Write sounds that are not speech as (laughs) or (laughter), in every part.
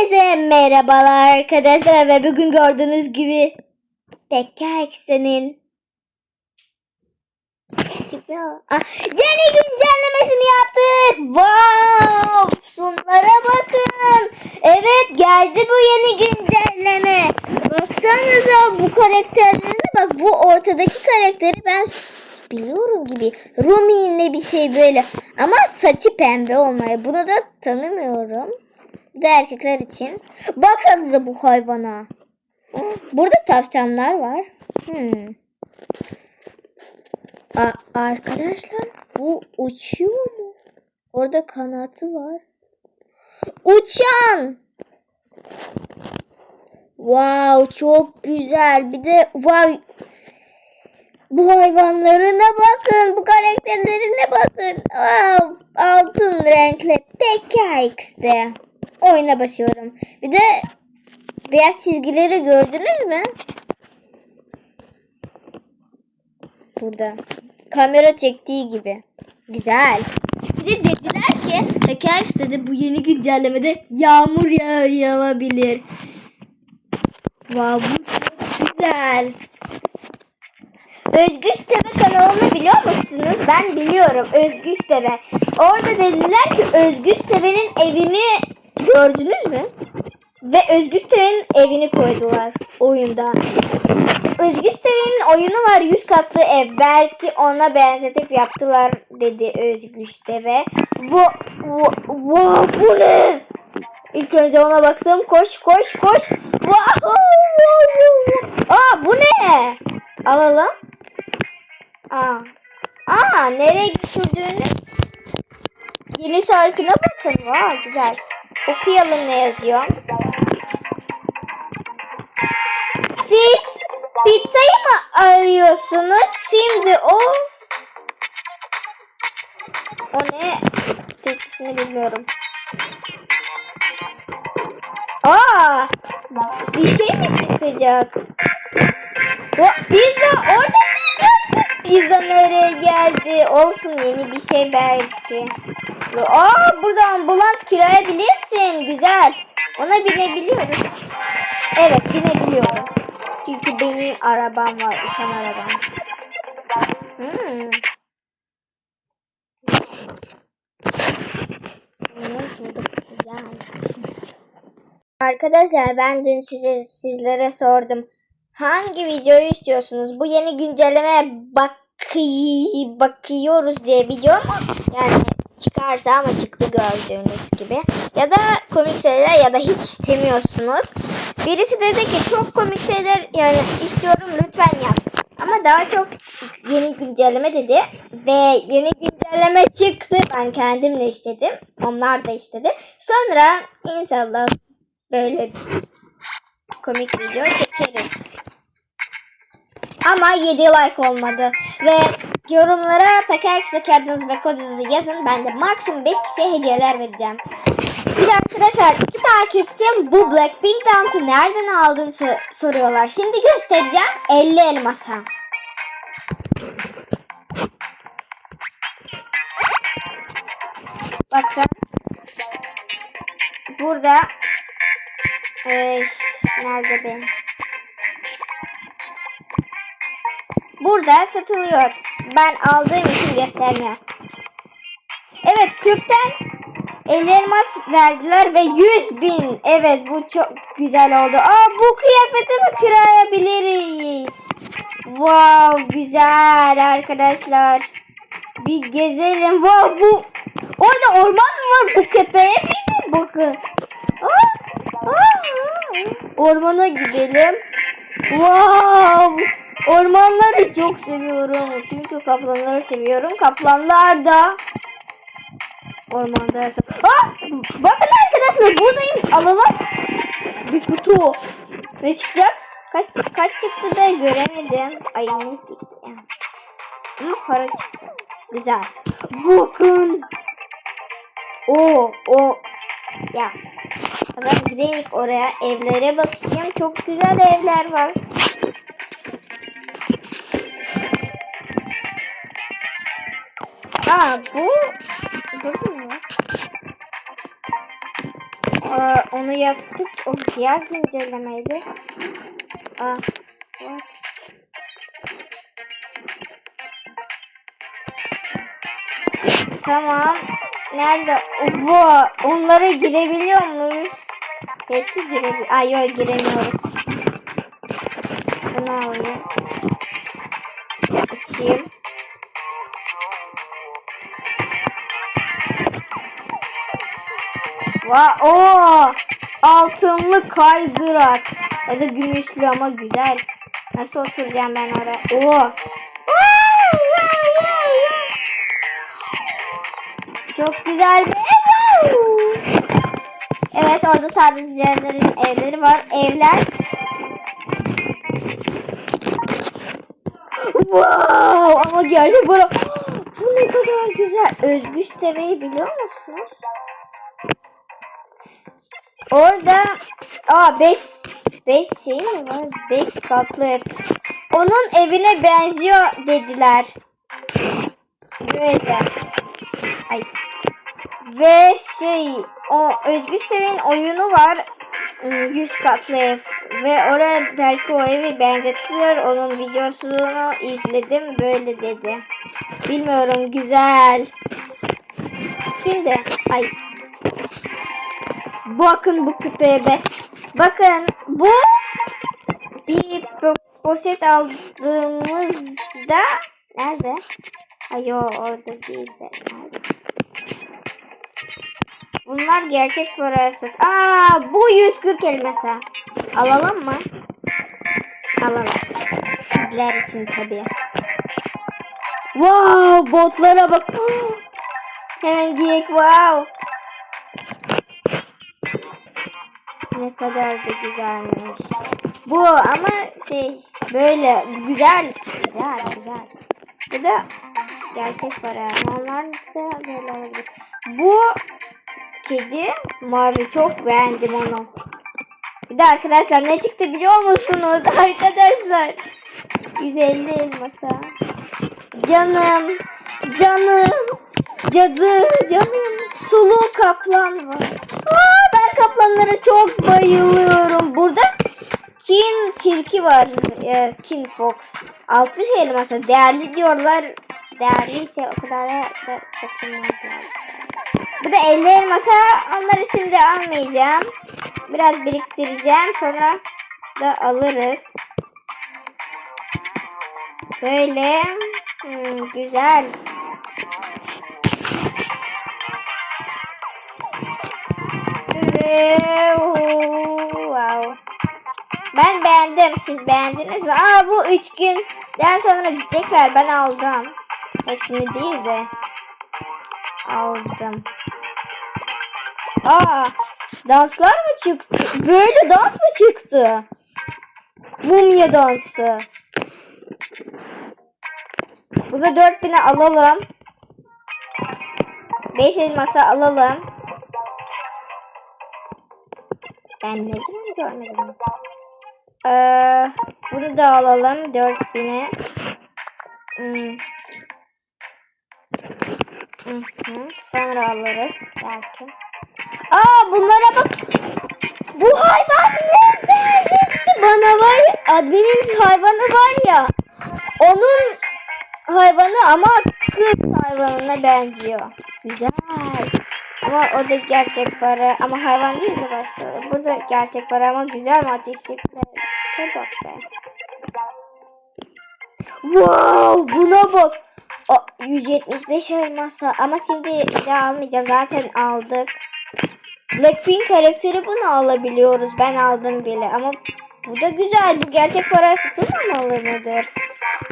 Herkese merhabalar arkadaşlar ve bugün gördüğünüz gibi Bekkax'ın Ah, yeni güncellemesini yaptık. Wow! Şunlara bakın. Evet geldi bu yeni güncelleme. Baksanıza bu karakterlerine bak. Bu ortadaki karakteri ben biliyorum gibi. Rumi'nin bir şey böyle. Ama saçı pembe olmayı. Bunu da tanımıyorum. Bir de erkekler için. Baksanıza bu hayvana. Burada tavşanlar var. Hmm. A- arkadaşlar bu uçuyor mu? Orada kanatı var. Uçan. Wow çok güzel. Bir de wow bu hayvanlarına bakın. Bu karakterlerine bakın. Wow, altın renkli PKX'de. Oyuna başlıyorum. Bir de beyaz çizgileri gördünüz mü? Burada. Kamera çektiği gibi. Güzel. Bir de dediler ki Tekers dedi bu yeni güncellemede yağmur yağ yağabilir. Wow bu çok güzel. Özgüç TV kanalını biliyor musunuz? Ben biliyorum Özgüç TV. Orada dediler ki Özgüç TV'nin evini gördünüz mü? Ve Özgüç TV'nin evini koydular oyunda. Özgüç TV'nin oyunu var 100 katlı ev. Belki ona benzetip yaptılar dedi Özgüç TV. Bu, bu, bu, bu ne? İlk önce ona baktım. Koş koş koş. Wow. Aa bu ne? Alalım. Aa. Aa nereye götürdüğünü yeni şarkına bakın. Vay güzel. Okuyalım ne yazıyor. Siz pizzayı mı arıyorsunuz? Şimdi o o ne? Türkçesini bilmiyorum. Aa! Bir şey mi çıkacak? O, pizza orada pizza. Pizza nereye geldi? Olsun yeni bir şey belki. Aa burada ambulans kirayabilirsin. Güzel. Ona binebiliyoruz. Evet binebiliyorum. Çünkü benim arabam var. Uçan arabam. Hmm. Arkadaşlar ben dün size sizlere sordum. Hangi videoyu istiyorsunuz? Bu yeni güncellemeye bak bakıyoruz diye video mu? Yani çıkarsa ama çıktı gördüğünüz gibi. Ya da komik şeyler ya da hiç istemiyorsunuz. Birisi dedi ki çok komik şeyler yani istiyorum lütfen yap. Ama daha çok yeni güncelleme dedi ve yeni güncelleme çıktı. Ben kendim de istedim. Onlar da istedi. Sonra inşallah böyle komik video çekeriz. Ama 7 like olmadı. Ve yorumlara PKX'deki adınızı ve kodunuzu yazın. Ben de maksimum 5 kişiye hediyeler vereceğim. Bir de arkadaşlar iki takipçim bu Blackpink dansı nereden aldığını so- soruyorlar. Şimdi göstereceğim 50 elmasa. Bakın. Burada ee, nerede benim? Burada satılıyor. Ben aldığım için göstermiyor. Evet Kürk'ten 50 elmas verdiler ve 100 bin. Evet bu çok güzel oldu. Aa bu kıyafeti mi kirayabiliriz? Wow güzel arkadaşlar. Bir gezelim. Wow bu orada orman mı var? Bu köpeğe mi? Bakın. Aa, aa. Ormana gidelim. Wow! Ormanları çok seviyorum. Çünkü kaplanları seviyorum. Kaplanlar da ormanda yaşam. Aa! Bakın arkadaşlar buradaymış. Alalım. Bir kutu. Ne çıkacak? Kaç kaç çıktı da göremedim. Ay ne çıktı. Ama para çıktı. Güzel. Bakın. O o ya. Gidelim oraya evlere bakacağım. Çok güzel evler var. Aa bu mı? Ee, onu yaptık. O diğer güncellemeydi. Aa? Tamam. Nerede? Oha, onlara girebiliyor muyuz? Keşke girebil... Ay yok giremiyoruz. Bunu alayım. Açayım. Va o altınlı kaydırak ya da gümüşlü ama güzel. Nasıl oturacağım ben oraya? Oo. Çok güzel bir. Evet orada sadece evleri var. Evler. Wow ama gerçek bu. Bu ne kadar güzel. Özgür Tepe'yi biliyor musunuz? Orada aa 5 5 şey mi var? 5 katlı ev. Onun evine benziyor dediler. Böyle. Ay. Ve şey o Özgür Sever'in oyunu var. ıı, 100 katlı ev. Ve oraya belki o evi benzetiyor. Onun videosunu izledim. Böyle dedi. Bilmiyorum güzel. Şimdi ay Bakın bu küpeye be. Bakın bu bir po- poşet aldığımızda nerede? Ay o orada değil de. Nerede? Bunlar gerçek parası. Aa bu 140 elması. Alalım mı? Alalım. Sizler için tabii. Wow botlara bak. (gasps) Hemen giyek wow. Ne kadar da güzelmiş. Bu ama şey böyle güzel. Güzel güzel. Bu da gerçek para. Onlar da böyle olabilir. Bu kedi mavi çok beğendim onu. Bir de arkadaşlar ne çıktı biliyor musunuz? (laughs) Arkadaşlar 150 elmasa. Canım, canım, cadı, canım. Sulu kaplan var. Aa, ben kaplanlara çok bayılıyorum. Burada kin tilki var. Ee, kin fox. 60 elmasa. Değerli diyorlar. Değerliyse o kadar da satılmaz. Bu da 50 elmasa. Onları şimdi almayacağım. Biraz biriktireceğim. Sonra da alırız. Böyle. Hmm, güzel. Wow. Ben beğendim. Siz beğendiniz mi? Aa bu üç günden sonra gidecekler. Ben aldım. Hepsini değil de aldım. Aa danslar mı çıktı? Böyle dans mı çıktı? Mumya dansı. Bu da 4000'e alalım. 5 elmasa alalım. Ben ne zaman görmedim? Ee, bunu da alalım 4000'e. Hmm. Hı hı. Sonra alırız belki. Aa bunlara bak. Bu hayvan ne benzetti bana var. Admin'in hayvanı var ya. Onun hayvanı ama kız hayvanına benziyor. Güzel. Ama o da gerçek para. Ama hayvan değil de başka. Bu da gerçek para ama güzel mi ateşlikler? Bak be. Wow buna bak. O, 175 elmasa ama şimdi de almayacağım zaten aldık. Blackpink karakteri bunu alabiliyoruz. Ben aldım bile ama bu da güzel. Bu gerçek para sıfırlamalı mıdır?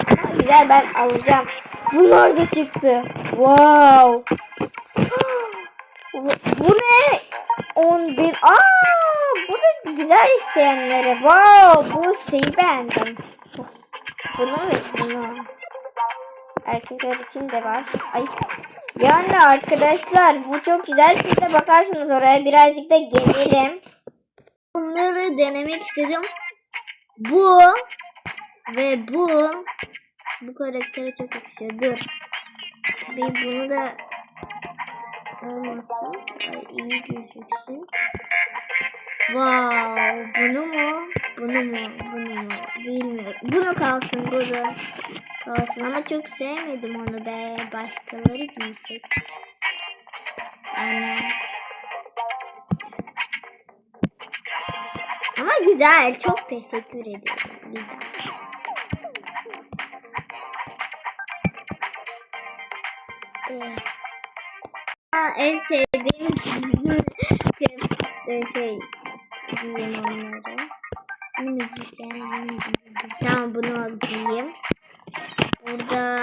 Ama güzel ben alacağım. Bunlar da çıktı. Wow. Bu, ne? 11. Aa, bu da güzel isteyenlere. Wow, bu şeyi beğendim. Bunu bunu. Erkekler için de var. Ay. Yani arkadaşlar bu çok güzel. Siz de bakarsınız oraya. Birazcık da gelelim. Bunları denemek istedim. Bu ve bu bu karaktere çok yakışıyor. Dur. Bir bunu da olmasın. Ay, iyi gözüksün. Wow, bunu mu? Bunu mu? Bunu mu? Bilmiyorum. Bunu kalsın, bunu kalsın. Ama çok sevmedim onu be. Başkaları giysek. Aynen. Ama güzel. Çok teşekkür ederim. Güzel. Evet. Aa, en sevdiğim kıyafet- şey giyeyim onları. Bunu giyeceğim. Tamam bunu al giyeyim. Burada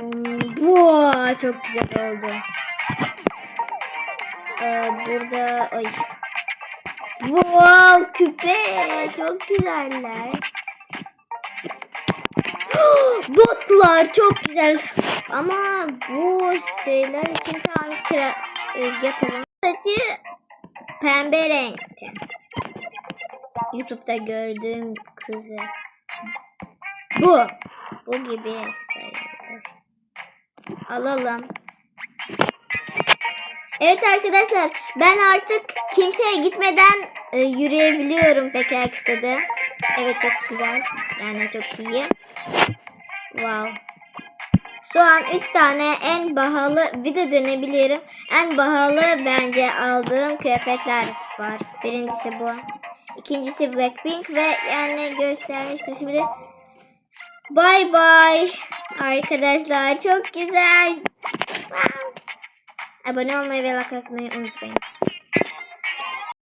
um, bu çok güzel oldu. Ee, burada ay. Wow küpe çok güzeller. (gasps) Botlar çok güzel. Ama bu şeyler için tam kira e, yaparım. Saçı pembe renkte. YouTube'da gördüğüm kızı. Bu. Bu gibi sayılır. Alalım. Evet arkadaşlar ben artık kimseye gitmeden e, yürüyebiliyorum PKX'de. Evet çok güzel. Yani çok iyi. Wow. Şu an 3 tane en pahalı bir de dönebilirim. En pahalı bence aldığım kıyafetler var. Birincisi bu. İkincisi Blackpink ve yani göstermiştim şimdi. Bye bye arkadaşlar. Çok güzel. Abone olmayı ve like atmayı unutmayın.